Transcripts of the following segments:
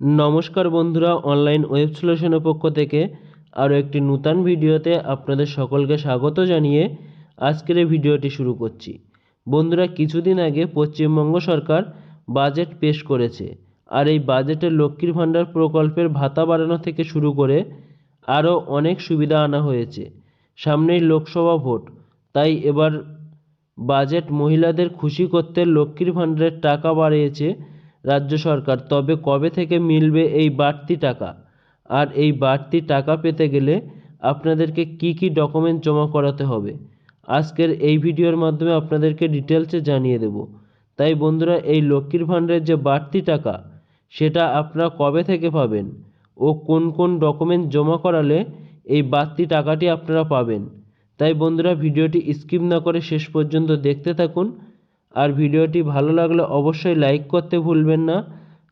নমস্কার বন্ধুরা online web সলিউশনের পক্ষ থেকে আরও একটি নূতন ভিডিওতে আপনাদের সকলকে স্বাগত জানিয়ে আজকের এই ভিডিওটি শুরু করছি। বন্ধুরা, কিছুদিন আগে পশ্চিমবঙ্গ সরকার বাজেট পেশ করেছে আর এই বাজেটে লক্ষ্মীর ভাণ্ডার প্রকল্পের ভাতা বাড়ানো থেকে শুরু করে আরও অনেক সুবিধা আনা হয়েছে। সামনেই লোকসভা ভোট, তাই এবার বাজেট মহিলাদের খুশি করতে লক্ষ্মীর ভাণ্ডারের টাকা বাড়িয়েছে রাজ্য সরকার, তবে কবে থেকে মিলবে এই বাড়তি টাকা? আর এই বাড়তি টাকা পেতে গেলে আপনাদেরকে কি কি ডকুমেন্ট জমা করাতে হবে? আজকের এই ভিডিওর মাধ্যমে আপনাদেরকে ডিটেলসে জানিয়ে দেব। তাই বন্ধুরা, এই লক্ষ্মীর ভাণ্ডারের যে বাড়তি টাকা, সেটা আপনারা কবে থেকে পাবেন ও কোন কোন ডকুমেন্ট জমা করালে এই বাড়তি টাকাটি আপনারা পাবেন? তাই বন্ধুরা, ভিডিওটি স্কিপ না করে শেষ পর্যন্ত দেখতে থাকুন। আর ভিডিওটি ভালো লাগলে অবশ্যই লাইক করতে ভুলবেন না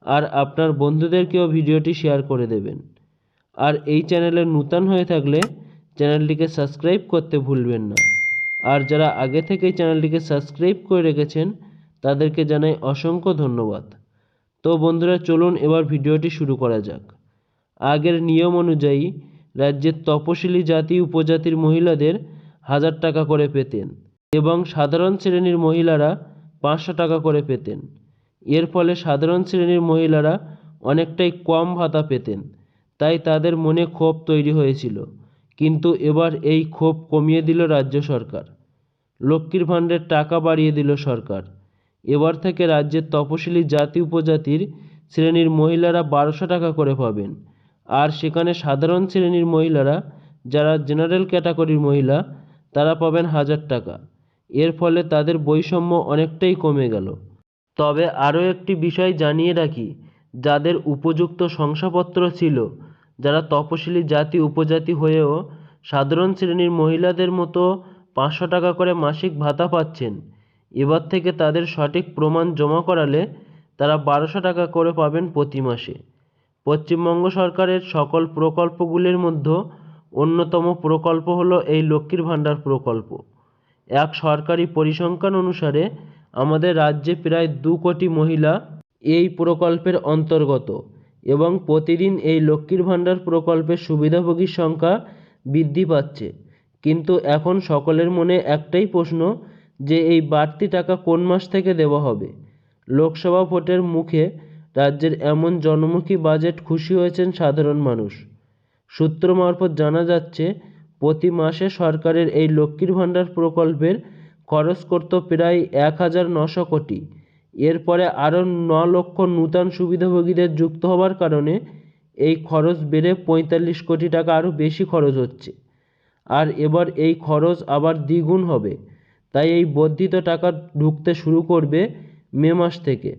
আর আপনার বন্ধুদেরকেও ভিডিওটি শেয়ার করে দেবেন। আর এই চ্যানেলে নূতন হয়ে থাকলে চ্যানেলটিকে সাবস্ক্রাইব করতে ভুলবেন না। আর যারা আগে থেকেই চ্যানেলটিকে সাবস্ক্রাইব করে রেখেছেন, তাদেরকে জানাই অসংখ্য ধন্যবাদ। তো বন্ধুরা, চলুন এবার ভিডিওটি শুরু করা যাক। আগের নিয়ম অনুযায়ী রাজ্যের তপশিলি জাতি উপজাতির মহিলাদের হাজার টাকা করে পেতেন এবং সাধারণ শ্রেণির মহিলারা পাঁচশো টাকা করে পেতেন। এর ফলে সাধারণ শ্রেণির মহিলারা অনেকটাই কম ভাতা পেতেন, তাই তাদের মনে ক্ষোভ তৈরি হয়েছিল। কিন্তু এবার এই ক্ষোভ কমিয়ে দিল রাজ্য সরকার। লক্ষ্মীর ভাণ্ডারের টাকা বাড়িয়ে দিল সরকার। এবার থেকে রাজ্যের তপশিলি জাতি উপজাতির শ্রেণির মহিলারা বারোশো টাকা করে পাবেন। আর সেখানে সাধারণ শ্রেণির মহিলারা, যারা জেনারেল ক্যাটাগরির মহিলা, তারা পাবেন হাজার টাকা। এর ফলে তাদের বৈষম্য অনেকটাই কমে গেল। তবে আরও একটি বিষয় জানিয়ে রাখি, যাদের উপযুক্ত শংসাপত্র ছিল, যারা তপশিলি জাতি উপজাতি হয়েও সাধারণ শ্রেণির মহিলাদের মতো পাঁচশো টাকা করে মাসিক ভাতা পাচ্ছেন, এবার থেকে তাদের সঠিক প্রমাণ জমা করালে তারা বারোশো টাকা করে পাবেন প্রতি মাসে। পশ্চিমবঙ্গ সরকারের সকল প্রকল্পগুলির মধ্যে অন্যতম প্রকল্প হলো এই লক্ষ্মীর ভাণ্ডার প্রকল্প। এক সরকারি পরিসংখ্যান অনুসারে আমাদের রাজ্যে প্রায় দু কোটি মহিলা এই প্রকল্পের অন্তর্গত এবং প্রতিদিন এই লক্ষ্মীর ভাণ্ডার প্রকল্পের সুবিধাভোগীর সংখ্যা বৃদ্ধি পাচ্ছে। কিন্তু এখন সকলের মনে একটাই প্রশ্ন যে এই বাড়তি টাকা কোন মাস থেকে দেওয়া হবে? লোকসভা ভোটের মুখে রাজ্যের এমন জনমুখী বাজেট খুশি হয়েছেন সাধারণ মানুষ। সূত্র মারফত জানা যাচ্ছে প্রতি মাসে সরকারের এই লক্ষ্মীর ভাণ্ডার প্রকল্পের খরচ করত প্রায় এক হাজার নশো কোটি। এরপরে আরও ন লক্ষ নূতন সুবিধাভোগীদের যুক্ত হওয়ার কারণে এই খরচ বেড়ে পঁয়তাল্লিশ কোটি টাকা আরও বেশি খরচ হচ্ছে। আর এবার এই খরচ আবার দ্বিগুণ হবে। তাই এই বর্ধিত টাকা ঢুকতে শুরু করবে মে মাস থেকে।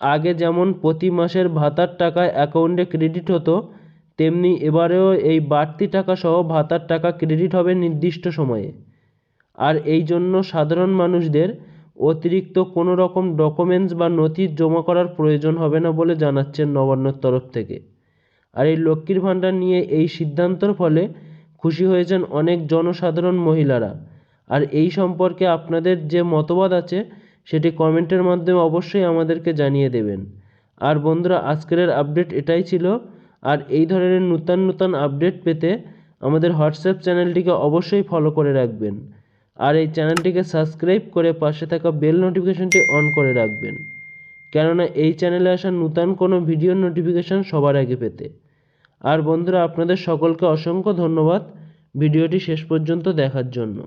আগে যেমন প্রতি মাসের ভাতার টাকা অ্যাকাউন্টে ক্রেডিট হতো তেমনি এবারেও এই বাড়তি টাকা সহ ভাতার টাকা ক্রেডিট হবে নির্দিষ্ট সময়ে। আর এই জন্য সাধারণ মানুষদের অতিরিক্ত কোনো রকম ডকুমেন্টস বা নথি জমা করার প্রয়োজন হবে না বলে জানাচ্ছেন নবান্নর তরফ থেকে। আর এই লক্ষ্মীর ভাণ্ডার নিয়ে এই সিদ্ধান্তর ফলে খুশি হয়েছেন অনেক জনসাধারণ মহিলারা। আর এই সম্পর্কে আপনাদের যে মতবাদ আছে, সেটি কমেন্টের মাধ্যমে অবশ্যই আমাদেরকে জানিয়ে দেবেন। আর বন্ধুরা, আজকের আপডেট এটাই ছিল। আর এই ধরনের নূতন নূতন আপডেট পেতে আমাদের হোয়াটসঅ্যাপ চ্যানেলটিকে অবশ্যই ফলো করে রাখবেন। আর এই চ্যানেলটিকে সাবস্ক্রাইব করে পাশে থাকা বেল নোটিফিকেশনটি অন করে রাখবেন। কেননা এই চ্যানেলে আসা নূতন কোনো ভিডিওর নোটিফিকেশান সবার আগে পেতে। আর বন্ধুরা, আপনাদের সকলকে অসংখ্য ধন্যবাদ ভিডিওটি শেষ পর্যন্ত দেখার জন্য।